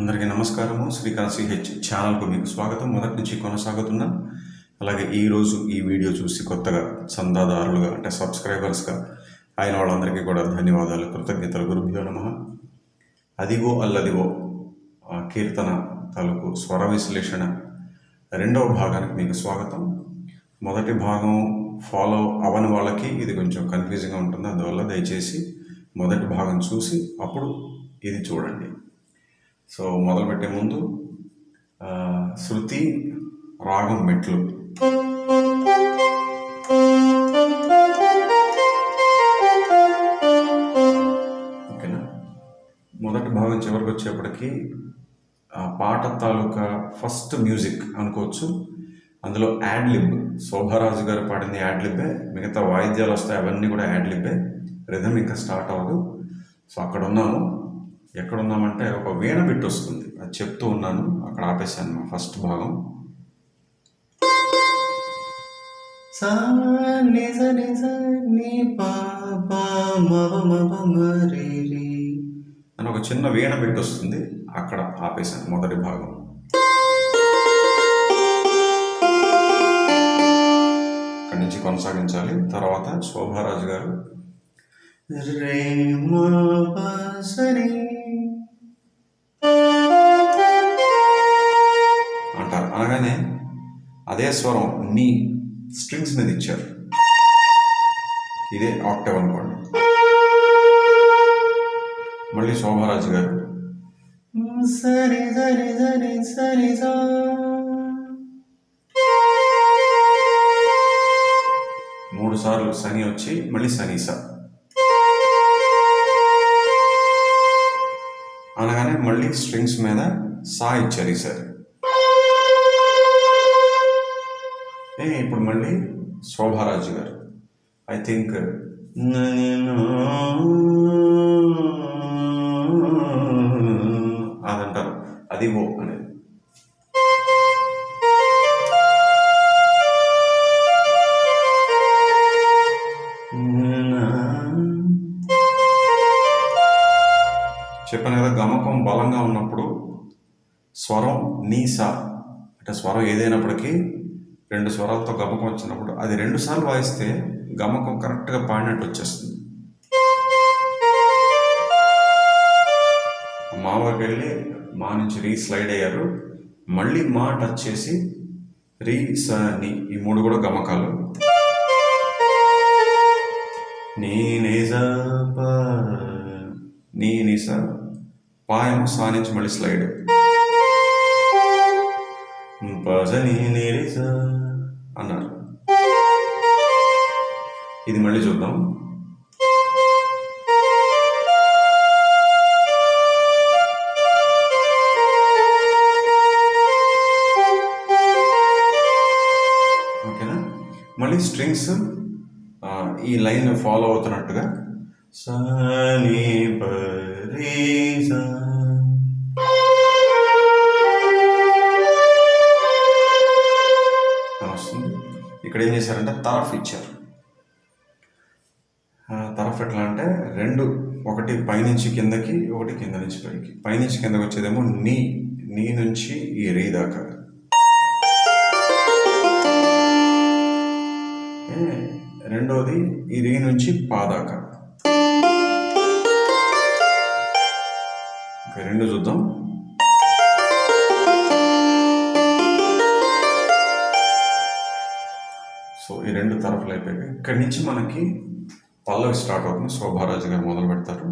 అందరికీ నమస్కారము. శ్రీకాంత్ సిహెచ్ ఛానల్కు మీకు స్వాగతం. మొదటి నుంచి కొనసాగుతున్నా. అలాగే ఈరోజు ఈ వీడియో చూసి కొత్తగా చందాదారులుగా అంటే సబ్స్క్రైబర్స్గా అయిన వాళ్ళందరికీ కూడా ధన్యవాదాలు. కృతజ్ఞతలు. గురుభ్యో నమ. అదిగో అల్లదిగో కీర్తన తాలూకు స్వర విశ్లేషణ రెండవ భాగానికి మీకు స్వాగతం. మొదటి భాగం ఫాలో అవని వాళ్ళకి ఇది కొంచెం కన్ఫ్యూజింగ్గా ఉంటుంది. అందువల్ల దయచేసి మొదటి భాగం చూసి అప్పుడు ఇది చూడండి. సో మొదలుపెట్టే ముందు శృతి రాగం మెట్లు. ఓకేనా? మొదటి భాగం చివరికి వచ్చేప్పటికి ఆ పాట తాలూకా ఫస్ట్ మ్యూజిక్ అనుకోవచ్చు. అందులో యాడ్ లిబ్ శోభారాజు గారు పాడింది యాడ్లిబ్బే మిగతా వాయిద్యాలు వస్తాయి అవన్నీ కూడా యాడ్లిబ్బే రిధమ్ ఇంకా స్టార్ట్ అవ్వదు. సో అక్కడ ఉన్నాము. ఎక్కడ ఉన్నామంటే ఒక వీణ బిట్ వస్తుంది. అది చెప్తూ ఉన్నాను. అక్కడ ఆపేశాను మా ఫస్ట్ భాగం. సా ని స ని మవ మవ మరి. అని ఒక చిన్న వీణ బిట్ వస్తుంది. అక్కడ ఆపేశాను మొదటి భాగం. అక్కడి నుంచి కొనసాగించాలి. తర్వాత శోభారాజు గారు. రే మా పా స ని. అంటారు. అనగానే అదే స్వరం నీ స్ట్రింగ్స్ మీద ఇచ్చారు. ఇదే ఆక్టేవ్ అనుకోండి. మళ్ళీ శోభారాజు గారు. సా. మూడు సార్లు సని వచ్చి మళ్ళీ సనీస అనగానే మళ్ళీ స్ట్రింగ్స్ మీద సా ఇచ్చారు ఈసారి ఏ ఇప్పుడు మళ్ళీ శోభారాజు గారు. ఐ థింక్ అదంటారు. అది ఓ అనేది. గమకం ఉన్నప్పుడు స్వరం నీసా అంటే స్వరం ఏదైనప్పటికీ రెండు స్వరాలతో గమకం వచ్చినప్పుడు అది రెండు సార్లు వాయిస్తే గమకం కరెక్ట్గా పాడినట్టు వచ్చేస్తుంది. మా వరకు వెళ్ళి మా నుంచి రీ స్లైడ్ అయ్యారు. మళ్ళీ మా టచ్ చేసి రీ స ని ఈ మూడు కూడా గమకాలు. నీ నిజ నీ నిస పాయం సానించి మళ్ళీ స్లైడ్. పజని నిరిస అన్నారు. ఇది మళ్ళీ చూద్దాం. ఓకేనా? మళ్ళీ స్ట్రింగ్స్ ఈ లైన్ ఫాలో అవుతున్నట్టుగా. సా. ఇక్కడ ఏం చేశారంటే తరఫ్ ఇచ్చారు. తరఫ్ ఎట్లా అంటే రెండు ఒకటి పైనుంచి కిందకి ఒకటి కింద నుంచి పైకి. పైనుంచి కిందకి వచ్చేదేమో నీ నీ నుంచి ఈ రీ దాకా. రెండోది ఈ రీ నుంచి పా దాకా. ఓకే రెండు చూద్దాం. అయిపోయాక ఇక్కడి నుంచి మనకి పల్లవి స్టార్ట్ అవుతుంది శోభారాజు గారు మొదలు పెడతారు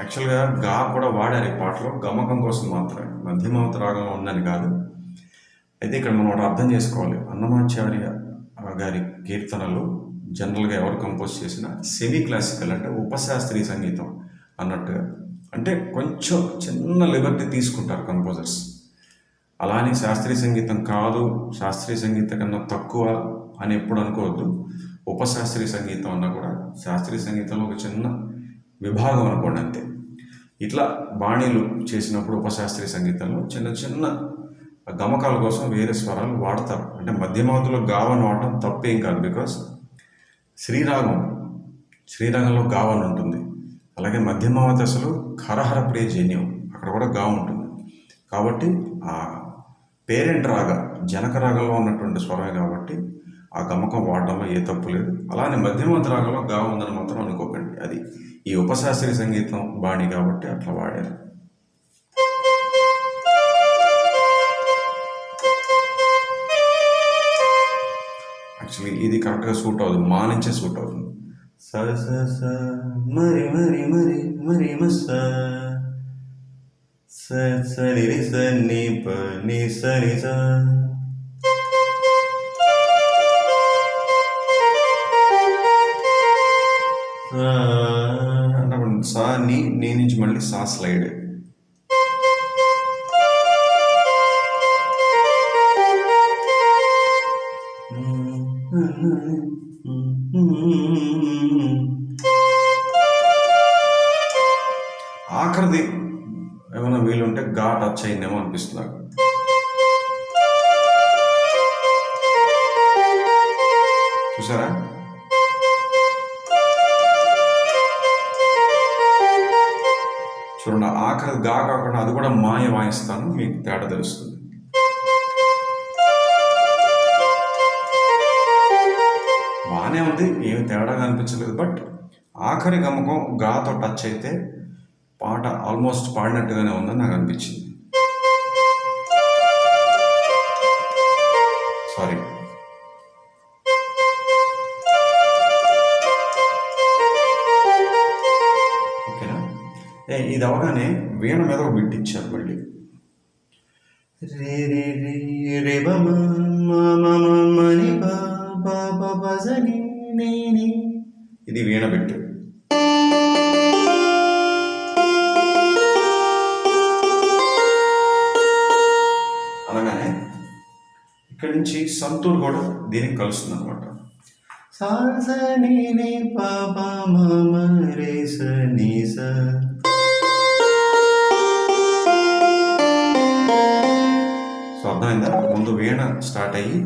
యాక్చువల్గా గా కూడా వాడారు ఈ పాటలో గమకం కోసం మాత్రమే మధ్యమావత రాగంలో ఉందని కాదు అయితే ఇక్కడ మనం ఒకటి అర్థం చేసుకోవాలి. అన్నమాచార్య గారి కీర్తనలు జనరల్గా ఎవరు కంపోజ్ చేసిన సెమీ క్లాసికల్ అంటే ఉపశాస్త్రీయ సంగీతం అన్నట్టుగా అంటే కొంచెం చిన్న లిబర్టీ తీసుకుంటారు కంపోజర్స్. అలానే శాస్త్రీయ సంగీతం కాదు శాస్త్రీయ సంగీతం కన్నా తక్కువ అని ఎప్పుడు అనుకోవద్దు. ఉపశాస్త్రీయ సంగీతం అన్నా కూడా శాస్త్రీయ సంగీతంలో ఒక చిన్న విభాగం అనుకోండి అంతే. ఇట్లా బాణీలు చేసినప్పుడు ఉపశాస్త్రీయ సంగీతంలో చిన్న చిన్న ఆ గమకాల కోసం వేరే స్వరాలు వాడతారు. అంటే మధ్యమావతిలో గావని వాడటం తప్పేం కాదు. బికాస్ శ్రీరాగం శ్రీరాగంలో గావన్ ఉంటుంది. అలాగే మధ్యమావతి అసలు ఖరహర ప్రియ జన్యం. అక్కడ కూడా గావ ఉంటుంది. కాబట్టి ఆ పేరెంట్ రాగ జనక రాగంలో ఉన్నటువంటి స్వరమే కాబట్టి ఆ గమకం వాడడంలో ఏ తప్పు లేదు. అలానే మధ్యమావతి రాగంలో గావ ఉందని మాత్రం అనుకోకండి. అది ఈ ఉపశాస్త్రీయ సంగీతం బాణి కాబట్టి అట్లా వాడారు. యాక్చువల్లీ ఇది కరెక్ట్గా సూట్ అవుతుంది. మా నుంచే సూట్ అవుతుంది. స స స మరి మరి మరి మరి మస స. స రి రి స ని ప ని స ని స. స అన్నప్పుడు సా నీ నీ నుంచి మళ్ళీ సా స్లైడ్. ఆఖరిది ఏమైనా వీలుంటే గా టచ్ అయిందేమో అనిపిస్తుంది చూసారా? చూడండి ఆఖరి గా కాకుండా అది కూడా మాయ వాయిస్తాను మీకు తేడా తెలుస్తుంది. బాగానే ఉంది ఏమి తేడాగా అనిపించలేదు బట్ ఆఖరి గమకం గాతో టచ్ అయితే పాట ఆల్మోస్ట్ పాడినట్టుగానే ఉందని నాకు అనిపించింది సారీ ఓకేనా ఇది అవగానే వీణ మీద ఒక బిట్ ఇచ్చారు మళ్ళీ రే రే రే రే బ మ మని బా ఇది వీణ బిట్ అనగానే ఇక్కడి నుంచి సంతూర్ కూడా దీనికి కలుస్తుంది అనమాట సో అర్థమైందా? ముందు వీణ స్టార్ట్ అయ్యి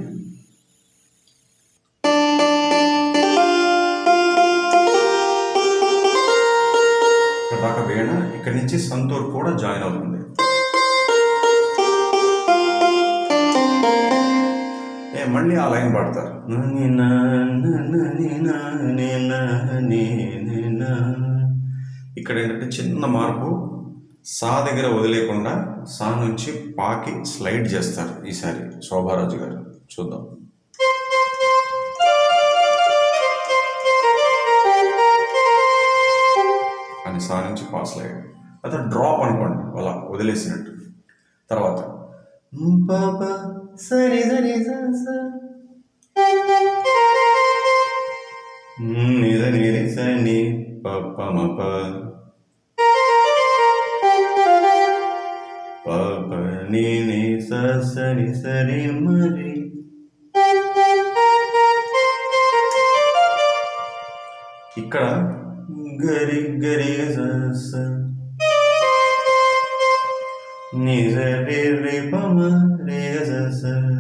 ఇక్కడి నుంచి సంతూర్ కూడా జాయిన్ అవుతుంది. ఏ మళ్ళీ ఆ లైన్ పాడతారు. న న ఇక్కడ ఏంటంటే చిన్న మార్పు సా దగ్గర వదిలేకుండా సా నుంచి పాకి స్లైడ్ చేస్తారు ఈసారి శోభారాజు గారు. చూద్దాం. అని సా నుంచి పా స్లైడ్. అతను డ్రాప్ అనుకోండి అలా వదిలేసినట్టు. తర్వాత ప ప సరి సరి స స ని స ని రి ప ప మ ప. ప ప ని ని స స ని స ఇక్కడ గరి గరి స స ని స రి రి ప మ రి గ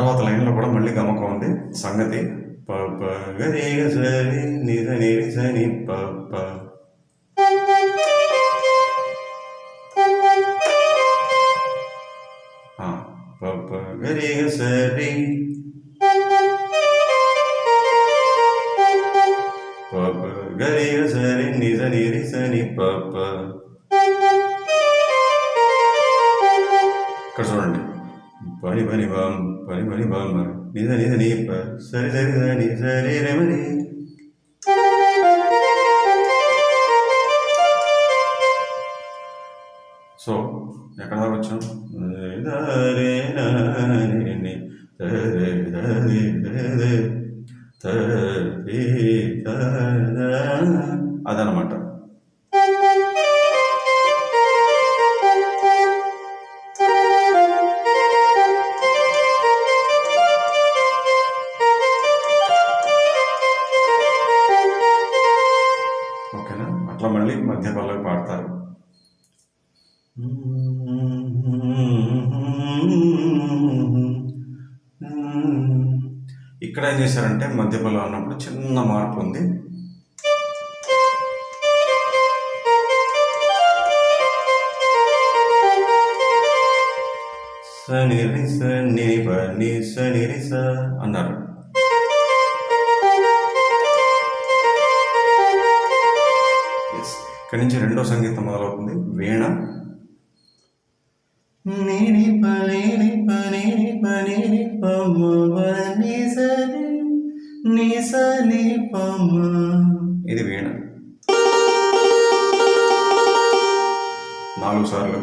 తర్వాత లైన్లో కూడా మళ్ళీ గమకం ఉంది. సంగతి ప ప గ రే గ స రి ప ప. ప ప గ ప ప ప ప. ఇక్కడ చూడండి. పని పని బామ్ పని పని బామ్ నిజ నిజ నీ ప సరి సరి సరి సరి ఏం చేశారంటే మధ్య పల్లవి అన్నప్పుడు చిన్న మార్పు ఉంది. సనిరి సని పని సనిరి స అన్నారు. ఇక్కడి నుంచి రెండో సంగీతం మొదలవుతుంది. వీణ. నేని పని పని పని పమ్మ ఇది వీణ. నాలుగు సార్లు.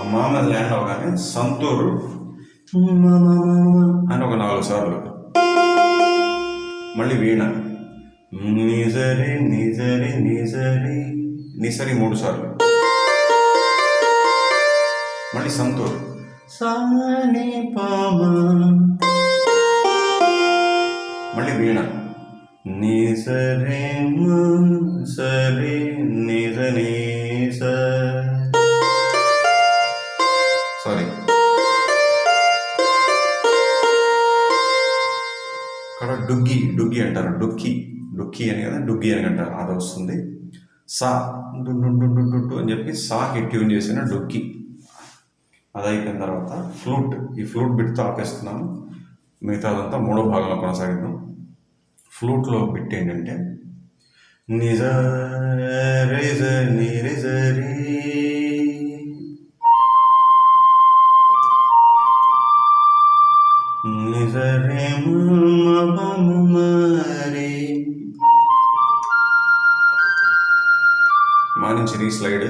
అమ్మా మీద ల్యాండ్ అవగానే సంతూరు అని ఒక నాలుగు సార్లు. మళ్ళీ వీణ. నిజరి నిజరి నిజరి నిసరి మూడు సార్లు. మళ్ళీ సంతూర్. సాని పమ. మళ్ళీ వీణ. ని సరి మ సరి డుగ్గి డుగ్గి అంటారు. డుక్కి డుక్కి అని కదా డుగ్గి అని అంటారు. అది వస్తుంది. సా డుండు అని చెప్పి సాకి ట్యూన్ చేసిన డుక్కి. అది అయిపోయిన తర్వాత ఫ్లూట్ ఈ ఫ్లూట్ బిట్తో ఆపేస్తున్నాను మిగతాదంతా మూడో భాగంలో కొనసాగిద్దాం. ఫ్లూట్లో బిట్ ఏంటంటే నిజ రిజ నిజ రిజ నిజ రే మ పమ మరి మా నుంచి రీ స్లైడ్.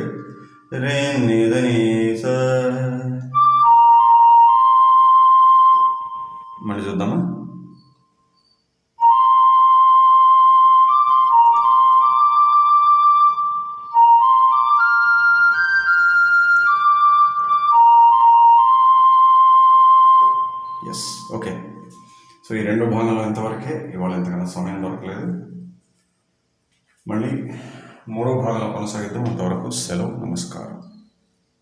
రే నిజ ని స మళ్ళీ చూద్దామా? సమయం దొరకలేదు మళ్ళీ మూడో భాగంలో కొనసాగిద్దాం అంతవరకు సెలవు నమస్కారం